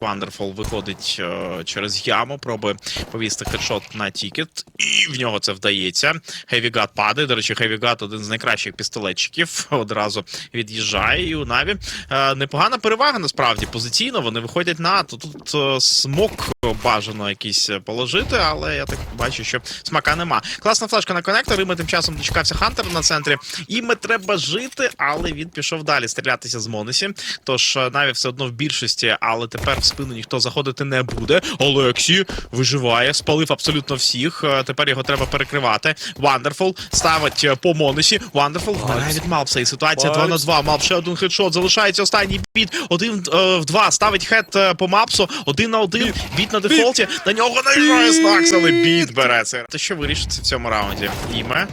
Вандерфол виходить е, через яму, пробує повісти хедшот на тікет, і в нього це вдається. Хевігат падає. До речі, Хевігат один з найкращих пістолетчиків. Одразу від'їжджає. І у Наві е, непогана перевага насправді позиційно. Вони виходять на то тут е, смок бажано якийсь положити, але я так бачу, що смака нема. Класна флешка на коннектор. І ми тим часом дочекався Хантер на центрі. Іми треба жити, але він пішов далі стрілятися з Монесі. Тож Наві все одно в більшості, але тепер спину ніхто заходити не буде. Олексі виживає, спалив абсолютно всіх. Е, Тепер його треба перекривати. Вандерфул ставить е, по Монесі. Вандерфул вмирає від Малпса. І ситуація 2 на 2. Малп ще один хедшот. Залишається останній біт. Один е, в два. Ставить хед е, по Мапсу. Один на один. Біт на дефолті. На нього наїжджає Снакс, але біт бере це. Те, що вирішиться в цьому раунді? Іме.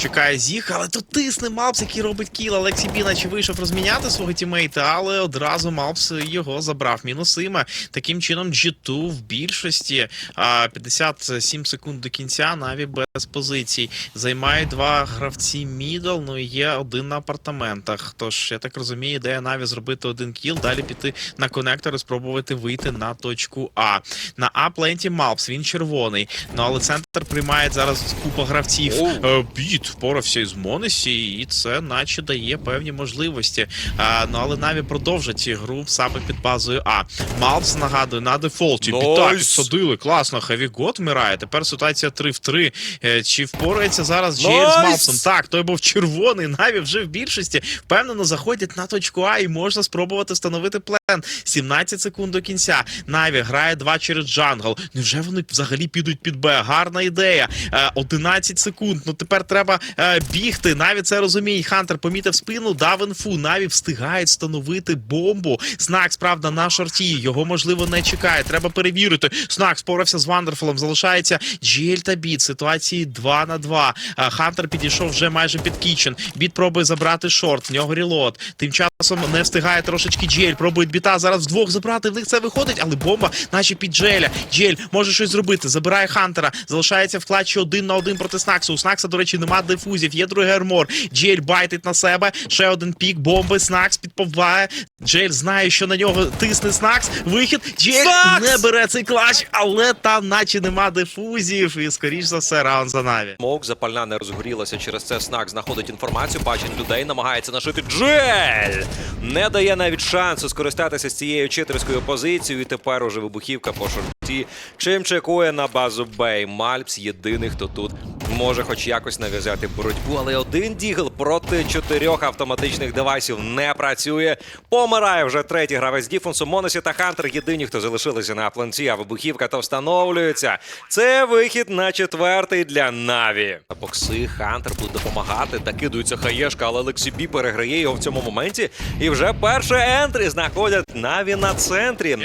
Чекає Зіх, але тут тисне Малпс, який робить кіл. Алексій Бі наче вийшов розміняти свого тімейта, але одразу Малпс його забрав. Мінус Іме. Таким чином, G2 в більшості а, 57 секунд до кінця, наві без позицій. Займають два гравці мідл, ну і є один на апартаментах. Тож, я так розумію, ідея Наві зробити один кіл, далі піти на конектор і спробувати вийти на точку А. На А пленті Малпс, він червоний. Ну але центр приймає зараз купа гравців. Е, Біт впорався із Монесі, і це наче дає певні можливості. А, ну але Наві продовжать гру саме під базою А. Малпс нагадую на дефолті. Біта підсадили. Класно. Хеві Гот вмирає. Тепер ситуація 3 в 3. Е, Чи впорається зараз Джейл з Найс! Малпсом? Так, той був червоний. Наві вже в більшості. Впевнено, заходять на точку А і можна спробувати встановити плен. 17 секунд до кінця. Наві грає 2 через джангл. Невже вони взагалі підуть під Б? Гарна ідея. Е, 11 секунд. Ну тепер треба е, бігти. Наві це розуміє. Хантер помітив спину, дав інфу. Наві встигають встановити бомбу. Снакс, правда, на шорті. Його можливо не чекає. Треба перевірити. Снакс спорався з Вандерфолом. Залишається Джіель та Біт. Ситуації 2 на 2. Е, Хантер підійшов вже майже під кічен. Біт пробує забрати шорт. В нього рілот. Тим часом не встигає трошечки Джель. Пробують біта зараз вдвох забрати. В них це виходить, але бомба, наче під Джеля. Джель може щось зробити. Забирає Хантера. Залишається в клатчі один на один проти Снаксу. У Снакса, до речі, нема дифузів. Є другий армор. Джель байтить на себе. Ще один пік. Бомби. Снакс підповбає. Джель знає, що на нього тисне Снакс. Вихід. Джель Снакс! не бере цей клатч, але там, наче нема дифузів. І скоріш за все, раунд за Наві. Смок запальна не розгорілася. Через це снак знаходить інформацію, бачить людей, намагається нашити Джель. Не дає навіть шансу скористатися з цією читерською позицією. І тепер уже вибухівка по шорті. Чим чекує на базу Бей. Мальпс єдиний, хто тут може хоч якось нав'язати боротьбу. Але один дігл проти чотирьох автоматичних девайсів не працює. Помирає вже третій гравець Діфонсу. Монесі та Хантер єдині, хто залишилися на планці, а вибухівка то встановлюється. Це вихід на четвертий для Наві. Бокси Хантер буде допомагати. Докидується хаєшка, але Лексі Бі переграє його в цьому моменті. І вже перше ентрі знаходять Наві на центрі.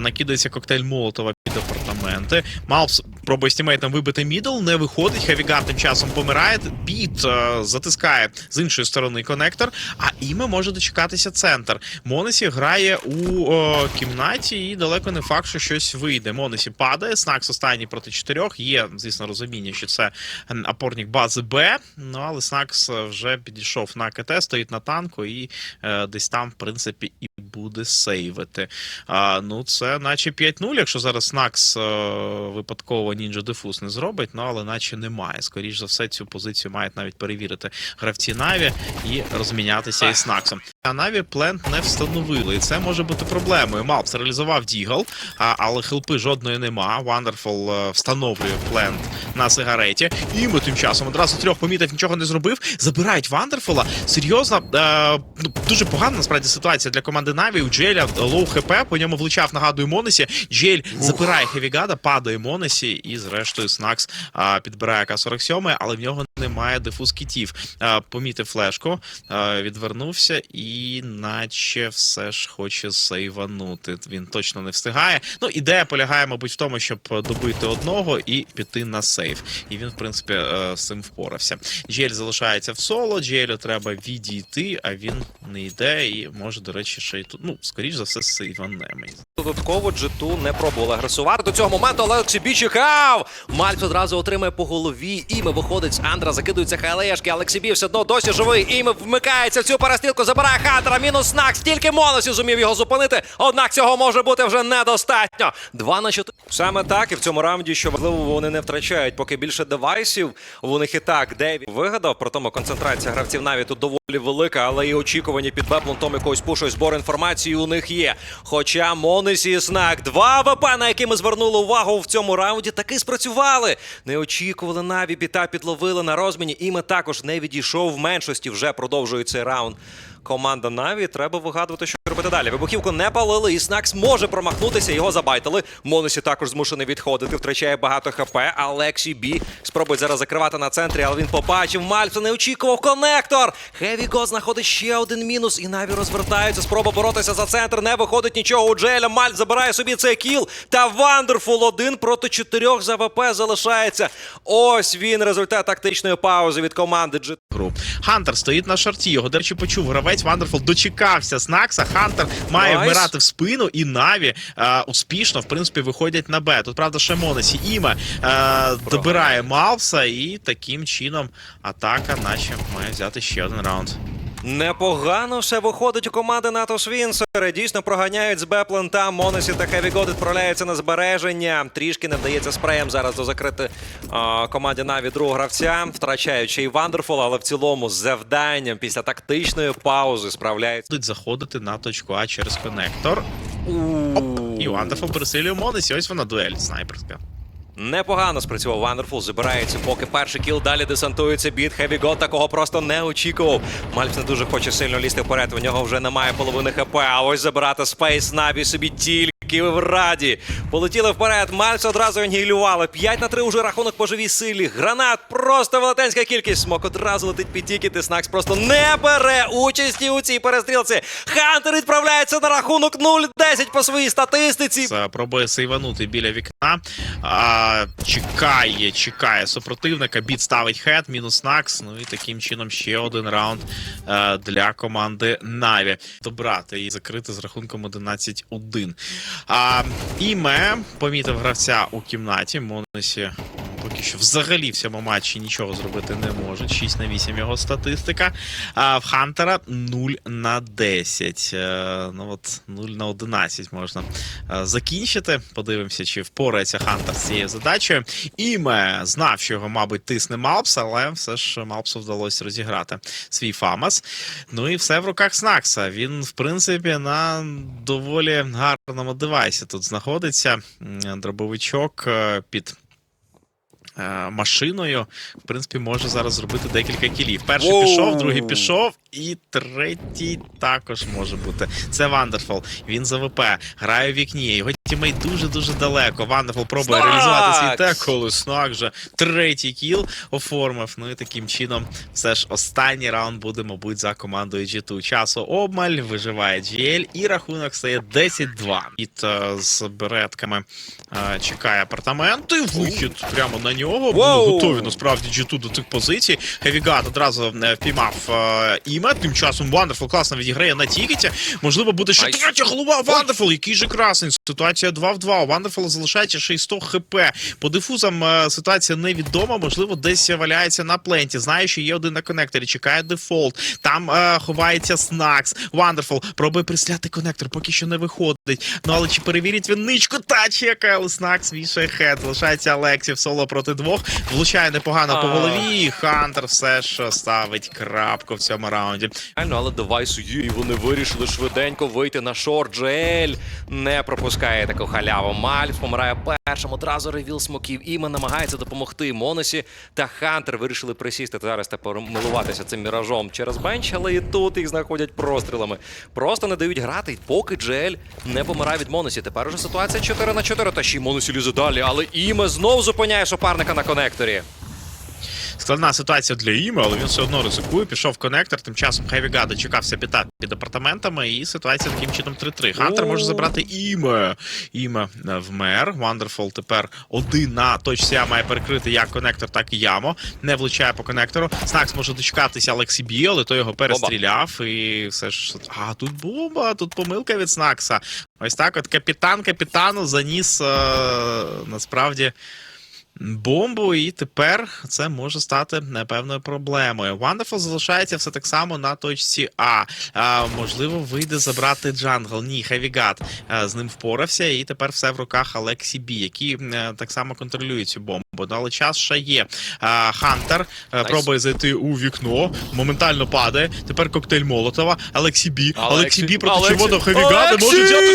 Накидається коктейль Молотова під апартаменти. Малпс пробує з тімейтом вибити мідл, не виходить. Хевіган тим часом помирає. Біт е, затискає з іншої сторони конектор, а іме може дочекатися центр. Монесі грає у е, кімнаті, і далеко не факт, що щось вийде. Монесі падає. Снакс останній проти чотирьох. Є, звісно, розуміння, що це опорник бази Б. Ну але Снакс вже підійшов на КТ, стоїть на танку, і е, десь там, в принципі, і буде сейвити. А, ну, це наче 5-0, якщо зараз Снакс е, випадково нінджа дефус не зробить, ну але наче немає. Скоріш за все, цю позицію мають навіть перевірити гравці Наві і розмінятися із Снаксом. А Наві плент не встановили, і це може бути проблемою. Малпс реалізував Дігл, а, але хелпи жодної нема. Вандерфул е, встановлює плент на сигареті. І ми тим часом одразу трьох помітив, нічого не зробив. Забирають Вандерфула. Серйозно, е, ну, дуже погана насправді ситуація для команди Наві. У Джеля лоу хп, по ньому влучав, нагадую, Монесі. Джель забирає Хевігада, падає Монесі, і зрештою Снакс а, підбирає К-47, але в нього немає дифуз кітів. Помітив флешку, відвернувся і наче все ж хоче сейванути. Він точно не встигає. Ну, ідея полягає, мабуть, в тому, щоб добити одного і піти на сейв. І він, в принципі, е, з цим впорався. Джель залишається в соло, Джелю треба відійти, а він не йде і може, до речі, ще й тут. Ну, скоріш за все, сейване. мені Додатково Джету не пробували агресувати до цього моменту, але Олексій чекав. Мальпс одразу отримає по голові. Іме виходить Андра, закидується халешки. Олексій Бі все одно досі живий. Іме вмикається в цю перестрілку, забирає Хантера. Мінус Снакс. Тільки Моносі зумів його зупинити. Однак цього може бути вже недостатньо. 2 на 4. Саме так і в цьому раунді, що важливо, вони не втрачають. Поки більше девайсів у них і так Деві вигадав. При тому концентрація гравців навіть тут доволі велика, але і очікувані під беплонтом якогось пушу і збору інформації у них є. Хоча Монесі і Снак, два ВП, на які ми звернули увагу в цьому раунді, таки спрацювали. Не очікували Наві, біта підловили на розміні. І ми також не відійшов в меншості. Вже продовжує цей раунд. Команда Наві треба вигадувати, що робити далі. Вибухівку не палили, і Снакс може промахнутися. Його забайтили. Монесі також змушений відходити, втрачає багато хп. Алексій Бі спробує зараз закривати на центрі, але він побачив. Мальця не очікував конектор. Хеві Го знаходить ще один мінус, і Наві розвертаються. Спроба боротися за центр. Не виходить нічого у Джеля. Мальц забирає собі цей кіл. Та Вандерфул один проти чотирьох за ВП залишається. Ось він результат тактичної паузи від команди G. Хантер стоїть на шарті. Його, до речі, почув гравець. Вандерфул дочекався Снакса. Хантер має nice. вмирати в спину, і Наві е, успішно, в принципі, виходять на Б. Тут, правда, ще Монесі. Іме е, добирає Малса, і таким чином атака, наче має взяти ще один раунд. Непогано все виходить у команди НАТО Свінсери. Дійсно проганяють з Беплента. Монесі та Хеві Год відправляються на збереження. Трішки не вдається спреєм зараз до закрити а, команді Наві другого гравця, втрачаючи і Вандерфул, але в цілому з завданням після тактичної паузи справляється. Будуть заходити на точку А через конектор. І Вандерфул пересилює Монесі. Ось вона дуель снайперська. Непогано спрацював Вандерфул, забирається, поки перший кіл далі десантується біт. Хеві Год такого просто не очікував. Мальф не дуже хоче сильно лізти вперед. У нього вже немає половини хп. А ось забирати спейс Наві собі тільки в раді. Полетіли вперед. Мальф одразу анігілювали. 5 на 3 уже рахунок по живій силі. Гранат просто велетенська кількість. Смок одразу летить під тікети. Снакс просто не бере участі у цій перестрілці. Хантер відправляється на рахунок 0-10 по своїй статистиці. Пробує сейванути біля вікна. А, чекає, чекає супротивника. Біт ставить хед, мінус накс. Ну і таким чином ще один раунд е, для команди Наві. Добрати і закрити з рахунком 11-1. А, Іме помітив гравця у кімнаті. Монесі поки що взагалі в цьому матчі нічого зробити не може. 6 на 8 його статистика. А в Хантера 0 на 10. Е, ну от 0 на 11 можна е, закінчити. Подивимося, чи впорається Хантер з цією задачею. Іме знав, що його, мабуть, тисне Малпс, але все ж Малпсу вдалося розіграти свій Фамас. Ну і все в руках Снакса. Він, в принципі, на доволі гарному девайсі тут знаходиться. Дробовичок е, під. е, Машиною, в принципі, може зараз зробити декілька кілів. Перший Воу! пішов, другий пішов, і третій також може бути. Це Вандерфол. Він за ВП, грає в вікні. Його тімейт дуже-дуже далеко. Вандерфол пробує реалізувати свій тек, коли Снак вже третій кіл оформив. Ну і таким чином, все ж останній раунд буде, мабуть, за командою G2. Часу обмаль, виживає GL, і рахунок стає 10-2. Під е, з беретками е, чекає апартаменти. Вихід прямо на нього. Були готові насправді G2 до цих позицій. Хевігат одразу е, впіймав е, іме. Тим часом Вандерфул класно відіграє на тікеті. Можливо, буде ще третя голова. Вандерфул, який же красний. Ситуація 2 в 2. У Вандерфула залишається ще й 100 хп. По дифузам е, ситуація невідома. Можливо, десь валяється на пленті. Знає, що є один на конекторі. Чекає дефолт. Там е, ховається Снакс. Вандерфул пробує присляти конектор, поки що не виходить. Ну але чи перевірить він ничку? Та чекає, але Снакс вішає хед. Залишається Алексів соло проти двох. Влучає непогано по голові. І Хантер все ж ставить крапку в цьому раунді. Але девайсу і вони вирішили швиденько вийти на шорт. Джель не пропускає таку халяву. Мальф помирає першим. Одразу ревіл смоків. Іме намагається допомогти. Монесі та Хантер вирішили присісти зараз та помилуватися цим міражом через бенч, але і тут їх знаходять прострілами. Просто не дають грати, поки Джель не помирає від Монесі. Тепер уже ситуація 4 на 4. Та ще й Монесі лізе далі, але Іме знов зупиняє суперника на конекторі. Складна ситуація для Іми, але він все одно ризикує. Пішов в конектор. Тим часом Хевіга дочекався біта під апартаментами, і ситуація таким чином 3-3. Хантер може забрати Іме. Іме е, вмер. Вандерфол тепер один на точці А має перекрити як конектор, так і ямо. Не влучає по конектору. Снакс може дочекатися Алексі Бі, але той його перестріляв. І все ж. А, тут бомба, тут помилка від Снакса. Ось так от капітан капітану заніс е, насправді. Бомбу, і тепер це може стати не певною проблемою. Wonderful залишається все так само на точці А. а можливо, вийде забрати джангл. Ні, Хевігат з ним впорався, і тепер все в руках Алексі Бі, які е, так само контролюють цю бомбу. Ну, Але час ще є. А, Хантер е, Найс. пробує зайти у вікно, моментально падає. Тепер коктейль Молотова. Алексі Бі. Алексі. Бі проти червоного Хевігата Алексі! може взяти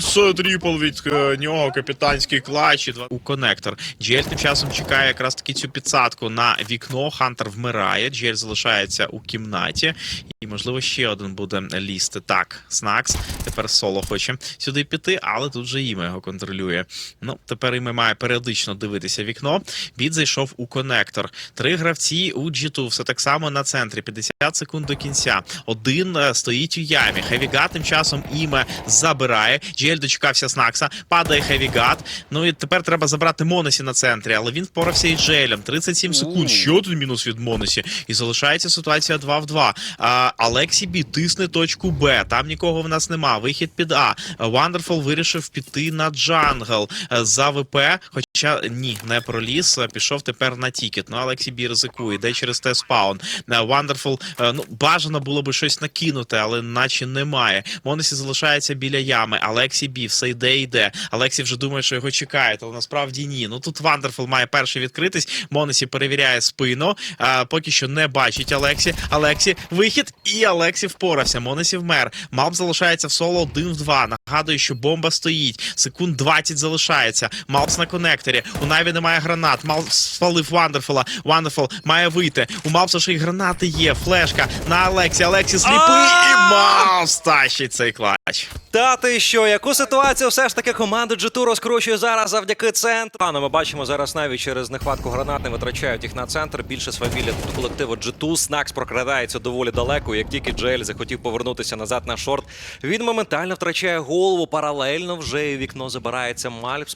Це від е, нього, капітанський клатч і два- у конектор. Джель тим часом чекає якраз таки цю підсадку на вікно. Хантер вмирає. Джель залишається у кімнаті. І, можливо, ще один буде лізти. Так, Снакс. Тепер соло хоче сюди піти, але тут же іме його контролює. Ну, тепер іме має періодично дивитися вікно. Біт зайшов у конектор. Три гравці у G2. Все так само на центрі. 50 секунд до кінця. Один е, стоїть у ямі. Хевігат тим часом іме забирає. Джель дочекався Снакса. Падає Хевігат. Ну і тепер треба забрати Монесі на центрі, але він впорався із Джейлем. 37 секунд. Ще один мінус від Монесі. І залишається ситуація 2 в 2. А, Алексі Бі тисне точку Б. Там нікого в нас нема. Вихід під А. Wonderful вирішив піти на джангл е, за ВП. Хоча ні, не проліз. е, Пішов тепер на тікет. Ну, Алексі Бі ризикує. Йде через те спаун. Е, Wonderful, е, ну, бажано було би щось накинути, але наче немає. Монесі залишається біля ями. Алексі Бі все йде, йде. Алексі вже думає, що його чекають, але насправді ні. Ну тут Wonderful має перший відкритись. Монесі перевіряє спину. А, поки що не бачить Алексі. Алексі вихід, і Алексі впорався. Монесі вмер. Малп залишається в соло 1 в 2. Нагадую, що бомба стоїть. Секунд 20 залишається. Малпс на конекторі. У Наві немає гранат. Малпс спалив Вандерфула. Вандерфул має вийти. У Малпса ще й гранати є. Флешка на Алексі. Алексі сліпий і Малпс тащить цей клач. Та ти що, яку ситуацію все ж таки команда G2 розкручує зараз завдяки центру? Пане, ми бачимо зараз навіть через нехватку гранат не витрачають їх на центр. Більше свавілля тут колективу G2. Снакс прокрадається доволі далеко. Як тільки Джейль захотів повернутися назад на шорт, він моментально втрачає голову. Паралельно вже вікно забирається Мальп з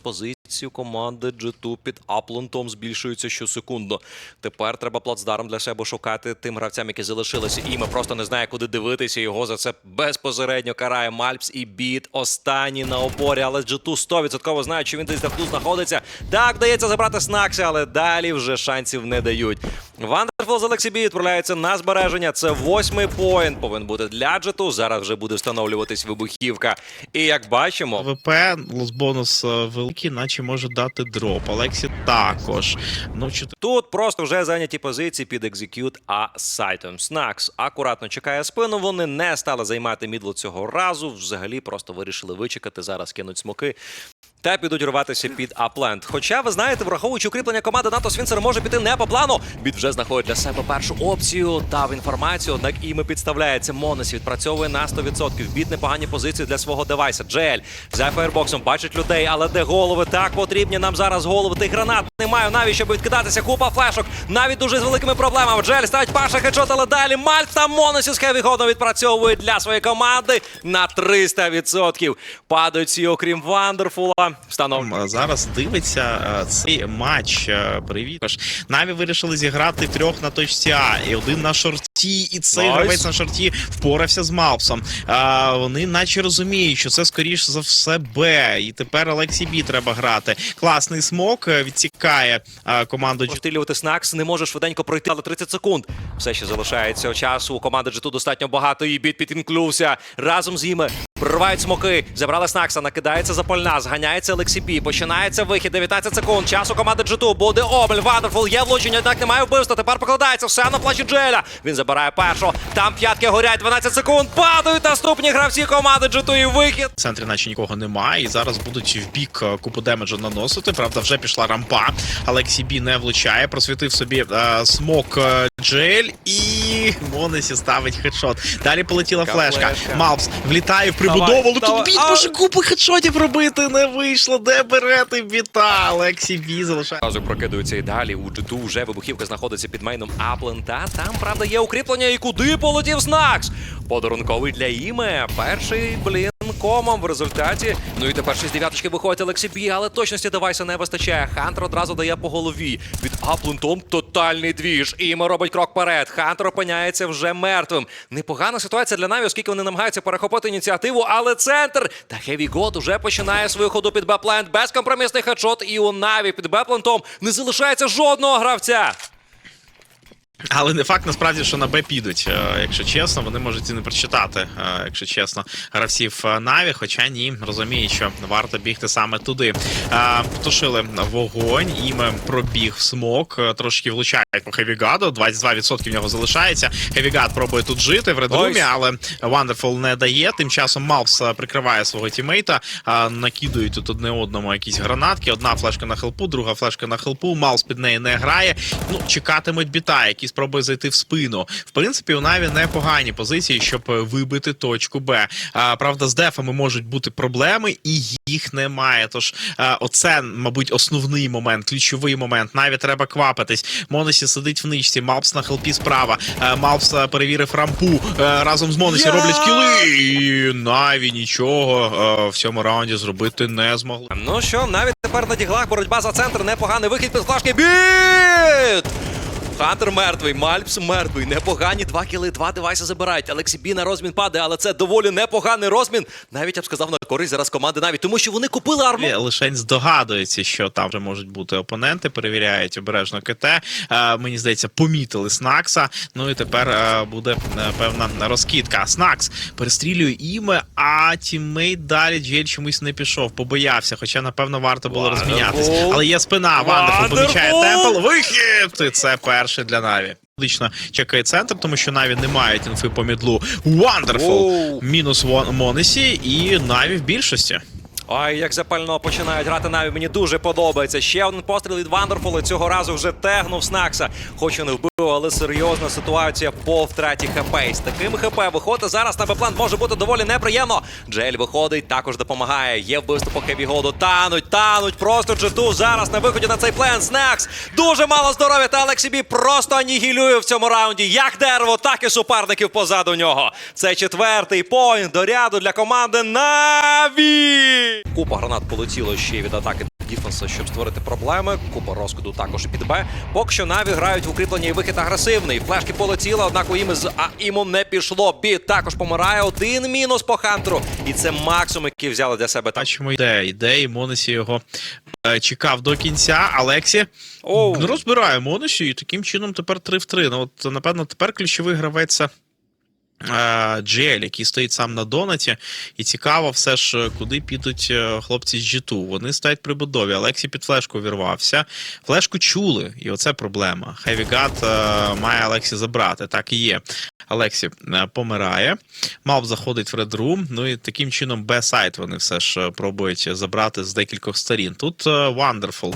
позицію команди G2 під аплантом збільшується щосекундно. Тепер треба плацдарм для себе шукати тим гравцям, які залишилися. Іме просто не знає, куди дивитися. Його за це безпосередньо карає Мальпс і біт. Останній на опорі, але G2 100% знає, що він десь тут знаходиться. Так, дається забрати Снакси, але далі вже шансів не дають. Вандерфул з Олексій Бі відправляється на збереження. Це восьмий поінт. Повинен бути для G2. Зараз вже буде встановлюватись вибухівка. І як бачимо, ВП лосбонус е, великий, наче може дати дроп. Алексі також. Ну, чи Тут просто вже зайняті позиції під екзекют А сайтом. Снакс акуратно чекає спину. Вони не стали займати мідло цього разу. Взагалі просто вирішили вичекати. Зараз кинуть смоки. Та підуть рватися під апленд. Хоча ви знаєте, враховуючи укріплення команди НАТО Свінцер може піти не по плану. Біт вже знаходить для себе першу опцію, дав інформацію, однак іми підставляється. Монесі відпрацьовує на 100%. Біт непогані позиції для свого девайса. Джель за фаєрбоксом бачить людей, але де голови так потрібні нам зараз голови. Тих гранат немає навіть, щоб відкидатися. Купа флешок. Навіть дуже з великими проблемами. Джель ставить Паша хедшот, але далі Мальт та Монесі з Хевігоном відпрацьовують для своєї команди на 300%. Падають всі, окрім Вандерфула. Встановлено. Е, зараз дивиться е, цей матч. е, Привіт. Наві вирішили зіграти трьох на точці А і один на шорті. І цей Найс. гравець на шорті впорався з Малпсом. А, вони наче розуміють, що це скоріш за все Б. І тепер Олексій Бі треба грати. Класний смок е, відсікає е, команду Пострілювати Снакс не може швиденько пройти, але 30 секунд. Все ще залишається часу. У команди G2 достатньо багато. І біт підінклювся разом з іми. Проривають смоки. Забрали Снакса, накидається запальна, зганяється Олексій Бі. Починається вихід. 19 секунд. Часу команди G2. Буде обель. Вандерфул. Є влучення, однак немає вбивства. Тепер покладається все на плачі Джеля. Він забирає першого. Там п'ятки горять. 12 секунд. Падають наступні гравці команди G2 і вихід. В центрі наче нікого немає, і зараз будуть в бік е, купу демеджу наносити. Правда, вже пішла рампа. Алексій Бі не влучає, просвітив собі е, смок е, Джель і Монесі ставить хедшот. Далі полетіла флешка. флешка? Малпс влітає в але давай. тут біт може купу хедшотів робити. Не вийшло. Де берете біта? Олексій Бі залишає. Разу прокидується і далі. У G2 вже вибухівка знаходиться під мейном Аплента. Там, правда, є укріплення. І куди полетів Снакс? Подарунковий для іме. Перший, блін, комом в результаті. Ну і тепер 6 дев'яточки виходить Олексій Бі, але точності девайса не вистачає. Хантер одразу дає по голові. Від Аплентом тотальний двіж. Іма робить крок вперед. Хантер опиняється вже мертвим. Непогана ситуація для Наві, оскільки вони намагаються перехопити ініціативу, але центр та Хеві Год уже починає свою ходу під Беплент. Безкомпромісний хедшот. І у Наві під Беплентом не залишається жодного гравця. Але не факт насправді, що на Б підуть. Е, Якщо чесно, вони можуть і не прочитати, е, якщо чесно, гравців е, Наві, хоча ні, розуміють, що варто бігти саме туди. Потушили вогонь, їм пробіг в смок, трошки влучають по Хевігаду, 22% в нього залишається. Хевігад пробує тут жити в редрумі, але Wonderful не дає. Тим часом Малпс е, прикриває свого тімейта, накидують тут одне одному якісь гранатки. Одна флешка на хелпу, друга флешка на хелпу. Малпс під неї не грає. Ну, чекатимуть біта, який спробує зайти в спину. В принципі, у Наві непогані позиції, щоб е, вибити точку Б. А, правда, з дефами можуть бути проблеми, і їх немає. Тож е, оце, мабуть, основний момент, ключовий момент. Наві треба квапитись. Монесі сидить в ничці, Малпс на хелпі справа. Е, Малпс перевірив рампу. Е, разом з Монесі Я! роблять кіли. І Наві нічого е, в цьому раунді зробити не змогли. Ну що, навіть тепер на діглах боротьба за центр, непоганий вихід під флажки. Біт! Хантер мертвий, Мальпс мертвий. Непогані два кіли, два девайси забирають. Алексі Бі на розмін падає, але це доволі непоганий розмін. Навіть я б сказав на користь зараз команди навіть, тому що вони купили арму. Лишень здогадується, що там вже можуть бути опоненти, перевіряють обережно КТ. Е, мені здається, помітили Снакса. Ну і тепер е, буде е, певна розкидка. Снакс перестрілює іме, а тіммейт далі Джель чомусь не пішов, побоявся. Хоча, напевно, варто було Wonderful. розмінятися. Але є спина. Вандерфул помічає темпл. Вихід! І це перший для Наві. Лично чекає центр, тому що Наві не мають інфи по мідлу. Wonderful! Мінус Монесі і Наві в більшості. Ой, як запально починають грати наві. Мені дуже подобається. Ще один постріл від Вандерфула. Цього разу вже тегнув Снакса. Хоч і не вбив, але серйозна ситуація по втраті ХП. З таким ХП виходити зараз на Беплан може бути доволі неприємно. Джель виходить, також допомагає. Є вбивство по хеві голду. Тануть, тануть. Просто джету зараз на виході на цей плен. Снакс. Дуже мало здоров'я. Та Алексі Бі просто анігілює в цьому раунді. Як дерево, так і суперників позаду нього. Це четвертий поінт до ряду для команди Наві. Купа гранат полетіло ще від атаки Діфенса, щоб створити проблеми. Купа розкиду також під Б. Поки що Наві грають в укріплення і вихід агресивний. Флешки полетіли, однак у Іми з АІМу не пішло. Біт також помирає. Один мінус по Хантеру. І це максимум, який взяли для себе. Бачимо, йде, йде, і Монесі його е, чекав до кінця. Алексі Оу. розбирає Монесі, і таким чином тепер 3 в 3. Ну, от, напевно, тепер ключовий гравець е, Джель, який стоїть сам на донаті. І цікаво все ж, куди підуть е, хлопці з G2. Вони стоять при будові. Алексі під флешку вірвався. Флешку чули, і оце проблема. Хевігат має Алексі забрати. Так і є. Алексі е, помирає. Малп заходить в редрум. Ну і таким чином Б-сайт вони все ж е, пробують забрати з декількох сторін. Тут е, Wonderful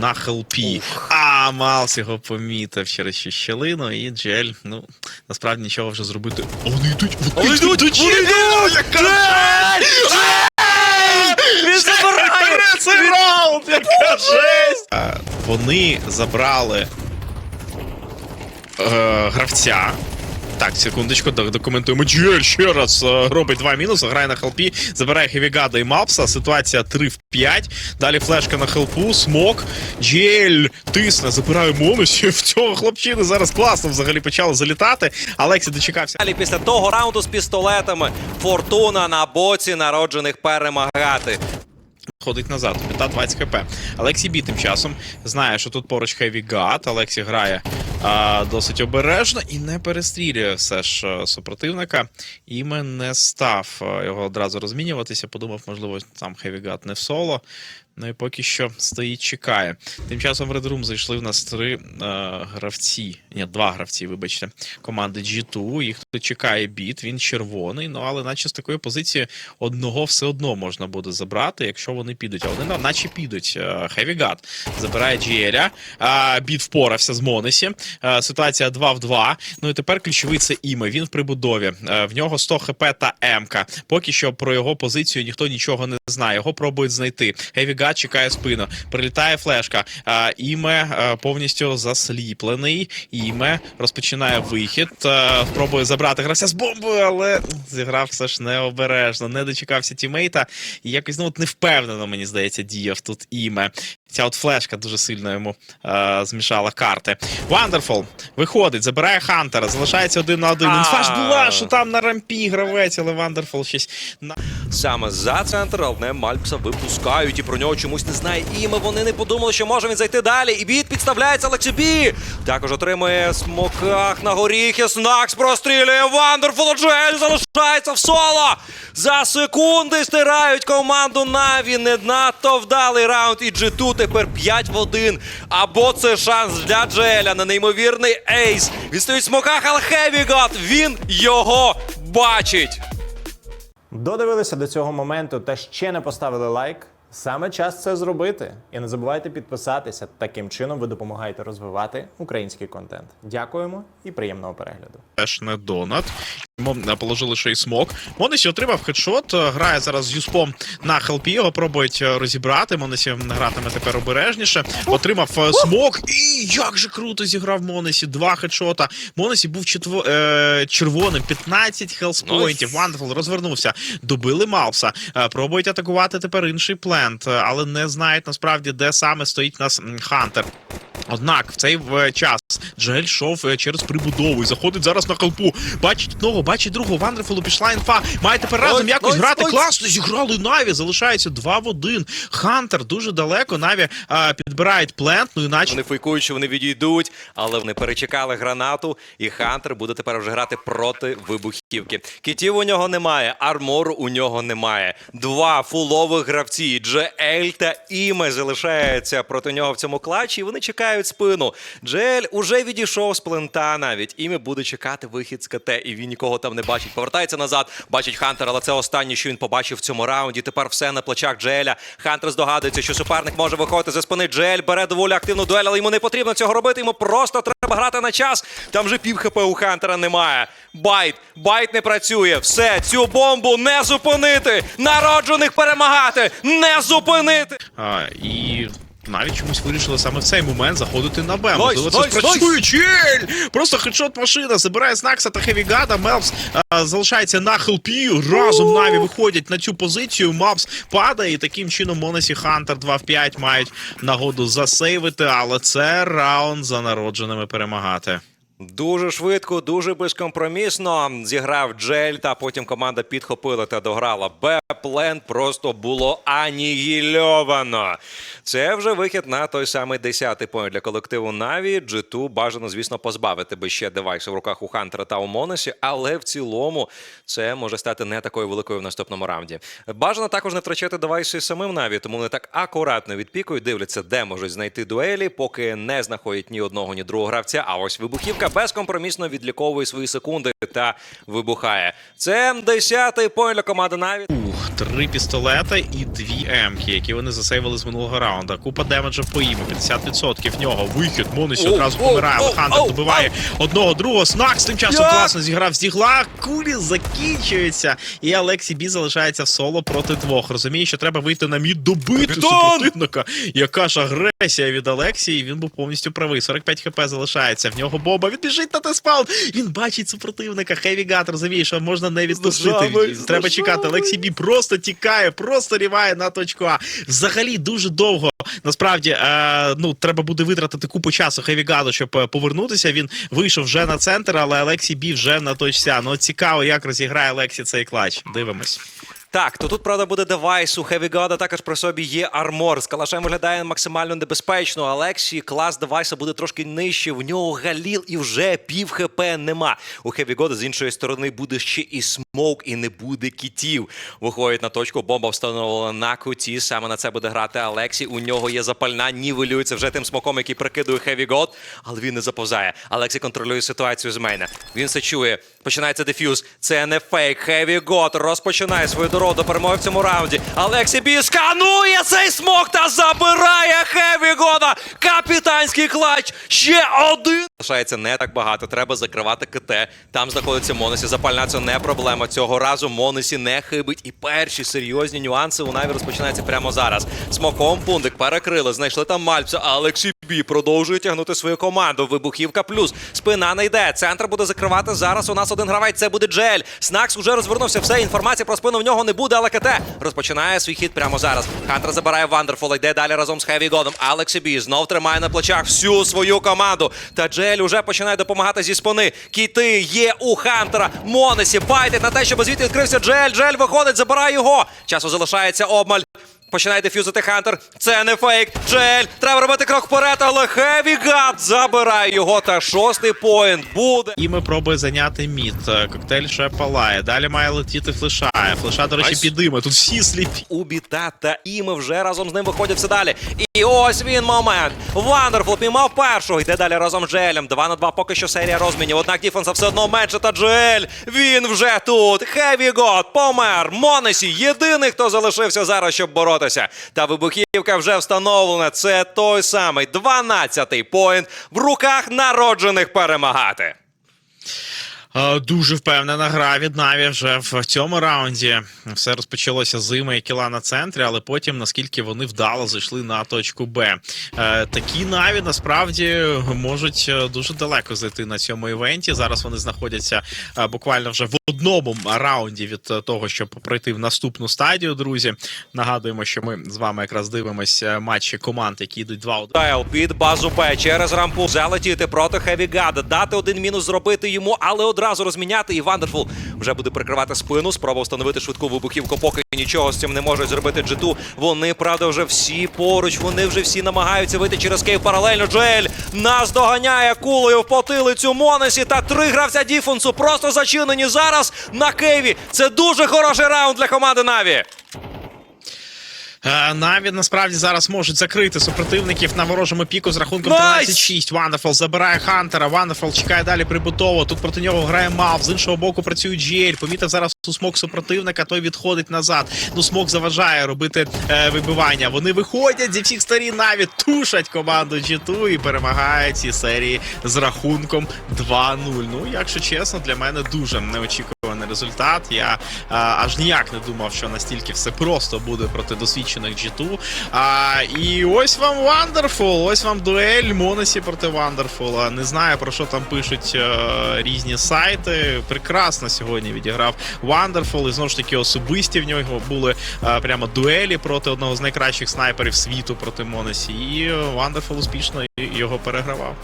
на хелпі. А Малс його помітив через щелину, і Джель, ну насправді нічого вже зробити. Вони йдуть! Вони йдуть! Вони йдуть! Яка Джель! Він забирає! Раунд! Яка жесть! Вони забрали е, гравця. Так, секундочку, документуємо. Джель ще раз е, робить два мінуси, грає на хелпі, забирає Хевігада і Мапса. Ситуація 3 в 5. Далі флешка на хелпу, смок. Джель тисне, забирає Монусі. В цього хлопчини зараз класно взагалі почали залітати. Алексі дочекався. Далі після того раунду з пістолетами Фортуна на боці народжених перемагати. Ходить назад, мета 20 хп. Алексій Бі тим часом знає, що тут поруч Heavy God. Алексій грає а, досить обережно і не перестрілює все ж супротивника. Іме не став його одразу розмінюватися. Подумав, можливо, там Heavy God не в соло. Ну і поки що стоїть, чекає. Тим часом в Red Room зайшли в нас три е, гравці. Ні, два гравці, вибачте, команди G2. Їх тут чекає біт, він червоний. Ну але наче з такої позиції одного все одно можна буде забрати, якщо вони підуть. А вони наче підуть. God забирає Джіеля. Біт впорався з Монесі. Е, Ситуація 2 в 2. Ну і тепер ключовий це іме. Він в прибудові. Е, В нього 100 хп та МК. Поки що про його позицію ніхто нічого не знає. Його пробують знайти. Heavy God чекає спину. Прилітає флешка. А, Іме а, повністю засліплений. Іме розпочинає вихід. А, спробує забрати гравця з бомбою, але зіграв все ж необережно. Не дочекався тімейта. І якось ну, от невпевнено, мені здається, діяв тут іме. Ця от флешка дуже сильно йому е, змішала карти. Вандерфол виходить, забирає Хантера, залишається один на один. Інфа ж була, що там на рампі гравець, але Вандерфол щось на. Саме за центр, але Мальпса випускають і про нього чомусь не знає іме. Вони не подумали, що може він зайти далі. І біт підставляється Лексібі. Також отримує смоках на горіхи. Снакс прострілює Вандерфул. Джель залишається в соло. За секунди стирають команду Наві. Не надто вдалий раунд. І G2 тепер 5 в 1. Або це шанс для Джеля на неймовірний ейс. Відстають в смоках, але Хевігот. Він його бачить. Додивилися до цього моменту та ще не поставили лайк. Саме час це зробити. І не забувайте підписатися. Таким чином ви допомагаєте розвивати український контент. Дякуємо і приємного перегляду. Теж не донат. Положили ще й смок. Монесі отримав хедшот, грає зараз з юспом на хелпі, його пробують розібрати. Монесі гратиме тепер обережніше. Отримав е, смок. І як же круто зіграв Монесі. Два хедшота. Монесі був четво... е, червоним, 15 хелспоінтів. Вандерфул розвернувся. Добили Малса. Е, Пробують атакувати тепер інший плент, е, але не знають насправді, де саме стоїть нас Хантер. Однак в цей е, час Джель йшов е, через прибудову і заходить зараз на халпу. Бачить одного, бачить другого. Вандерфулу пішла інфа. Має тепер разом Ой, якось ой, грати. ой. Класно зіграли Наві. Залишається 2 в 1. Хантер дуже далеко. Наві е, підбирають плент. Ну іначе Вони фейкують, що вони відійдуть, але вони перечекали гранату, і Хантер буде тепер вже грати проти вибухівки. Кітів у нього немає, армору у нього немає. Два фулових гравці Джеель та Іме залишаються проти нього в цьому клатчі. і Вони чекають спину. Джеель уже відійшов з плента навіть. Іме буде чекати вихід з КТ, і він нікого там не бачить. Повертається назад, бачить Хантер, але це останнє, що він побачив в цьому раунді. Тепер все на плечах Джееля. Хантер здогадується, що суперник може виходити за спини. Джеель бере доволі активну дуель, але йому не потрібно цього робити. Йому просто треба грати на час. Там вже пів хп у Хантера немає. Байт, байт не працює. Все, цю бомбу не зупинити. Народжених перемагати, не зупинити. а, і. Навіть чомусь вирішили саме в цей момент заходити на Б. Можливо, це спрацює. Чель! Просто хедшот машина, забирає Снакса та Хевігада. Мелпс а, залишається на хелпі. Разом Наві виходять на цю позицію. Мапс падає, і таким чином Монесі Хантер 2 в 5 мають нагоду засейвити, але це раунд за народженими перемагати. Дуже швидко, дуже безкомпромісно зіграв Джель, та потім команда підхопила та дограла. Б-плен просто було анігільовано. Це вже вихід на той самий 10-й поінт для колективу Наві. G2 бажано, звісно, позбавити би ще девайсу в руках у Хантера та у Монесі, але в цілому це може стати не такою великою в наступному раунді. Бажано також не втрачати девайси самим Наві, тому вони так акуратно відпікують, дивляться, де можуть знайти дуелі, поки не знаходять ні одного, ні другого гравця. А ось вибухівка безкомпромісно відліковує свої секунди та вибухає. Це 10-й поінт для команди Наві. Ух, три пістолета і дві емки, які вони засейвили з минулого раунда. Купа демеджа по ім'ю, 50% в нього. Вихід, Монесі одразу помирає, оу, добиває одного, другого. Снакс тим часом класно зіграв з дігла. Кулі закінчуються. І Алексій Бі залишається в соло проти двох. Розуміє, що треба вийти на мід, добити супротивника. Яка ж агресія від Алексії. Він був повністю правий. 45 хп залишається. В нього боба. Він біжить на теспаун. Він бачить супротивника. Хеві Гат розуміє, що можна не відпустити. Треба чекати. Олексій Бі просто тікає, просто ріває на точку А. Взагалі дуже довго. Насправді, е, ну треба буде витратити купу часу Хевігаду, щоб е, повернутися. Він вийшов вже на центр, але Олексій Бі вже на точці Ну цікаво, як розіграє Олексій цей клач. Дивимось. Так, то тут, правда, буде девайс. У Heavy God також при собі є армор. З калашем виглядає максимально небезпечно. Алексій клас девайса буде трошки нижче. В нього галіл і вже пів хп нема. У Heavy God з іншої сторони буде ще і смоук, і не буде кітів. Виходить на точку. Бомба встановлена на куті. Саме на це буде грати Алексій. У нього є запальна, нівелюється вже тим смоком, який прикидує Heavy God, але він не заповзає. Алексій контролює ситуацію з мейна. Він це чує. Починається дефюз. Це не фейк. Heavy God розпочинає свою дорогу до перемоги в цьому раунді. Алексі Бі сканує цей смок та забирає Хеві Года. Капітанський клач. Ще один. Залишається не так багато. Треба закривати КТ. Там знаходиться Монесі. Запальна це не проблема. Цього разу Монесі не хибить. І перші серйозні нюанси у Наві розпочинаються прямо зараз. Смоком пундик перекрили, знайшли там Мальця. Алексі Бі продовжує тягнути свою команду. Вибухівка плюс. Спина не йде. Центр буде закривати. Зараз у нас один гравець. Це буде Джель. Снакс уже розвернувся. Все, інформації про спину в нього не буде, але КТ розпочинає свій хід прямо зараз. Хантер забирає Вандерфола, йде далі разом з Хеві Годом. Алексі Бі знов тримає на плечах всю свою команду. Та Джель уже починає допомагати зі спини. Кіти є у Хантера. Монесі байтить на те, щоб звідти відкрився Джель. Джель виходить, забирає його. Часу залишається обмаль. Починає дефюзити Хантер. Це не фейк. Джель. Треба робити крок вперед, але Хеві Гад забирає його. Та шостий поінт буде. І ми пробує зайняти мід. Коктейль ще палає. Далі має летіти флешає. Флеша, до речі, підиме. Тут всі сліпі. Убіта та Іми вже разом з ним виходять все далі. І ось він момент. Вандерфул піймав першого. Йде далі разом з Джелем. 2 на 2 поки що серія розмінів. Однак Діфенса все одно менше. Та Джель. Він вже тут. Хеві Год помер. Монесі єдиний, хто залишився зараз, щоб боротися. Та вибухівка вже встановлена. Це той самий 12-й поінт в руках народжених перемагати. Дуже впевнена гра від Наві вже в цьому раунді. Все розпочалося з зими і кіла на центрі, але потім наскільки вони вдало зайшли на точку Б. Е, Такі Наві насправді можуть е, дуже далеко зайти на цьому івенті. Зараз вони знаходяться е, буквально вже в одному раунді від того, щоб пройти в наступну стадію. Друзі, нагадуємо, що ми з вами якраз дивимося матчі команд, які йдуть 2-1. Тайл під базу Б через рампу залетіти проти Хеві Гада, дати один мінус зробити йому, але одразу розміняти. І Вандерфул вже буде прикривати спину. Спроба встановити швидку вибухівку. Поки нічого з цим не можуть зробити G2. Вони, правда, вже всі поруч. Вони вже всі намагаються вийти через кейв паралельно. Джель нас доганяє кулею в потилицю Монесі та три гравця Діфенсу просто зачинені зараз на кейві. Це дуже хороший раунд для команди Наві. Е, Наві насправді зараз можуть закрити супротивників на ворожому піку з рахунком Найс! 13-6. Вандерфол забирає Хантера. Вандерфол чекає далі прибутово. Тут проти нього грає Мав. З іншого боку працює Джіель. Помітив зараз у смок супротивника, той відходить назад. Ну, смок заважає робити е, вибивання. Вони виходять зі всіх сторін. Наві тушать команду G2 і перемагають ці серії з рахунком 2-0. Ну, якщо чесно, для мене дуже неочікуваний результат. Я а, аж ніяк не думав, що настільки все просто буде проти досвідчених G2. А, і ось вам Wonderful, ось вам дуель Монесі проти Wonderful. Не знаю про що там пишуть е, різні сайти. Прекрасно сьогодні відіграв Wonderful. І знову ж таки особисті в нього були е, прямо дуелі проти одного з найкращих снайперів світу проти Монесі. І Wonderful успішно його перегравав.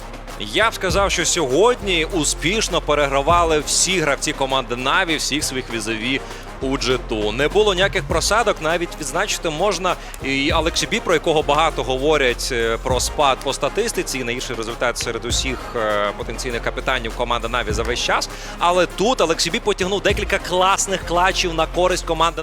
Я б сказав, що сьогодні успішно перегравали всі гравці команди Наві, всіх своїх візові у G2. Не було ніяких просадок, навіть відзначити можна і Алексі Бі, про якого багато говорять е, про спад по статистиці, і найгірший результат серед усіх е, потенційних капітанів команди Наві за весь час. Але тут Алексі Бі потягнув декілька класних клатчів на користь команди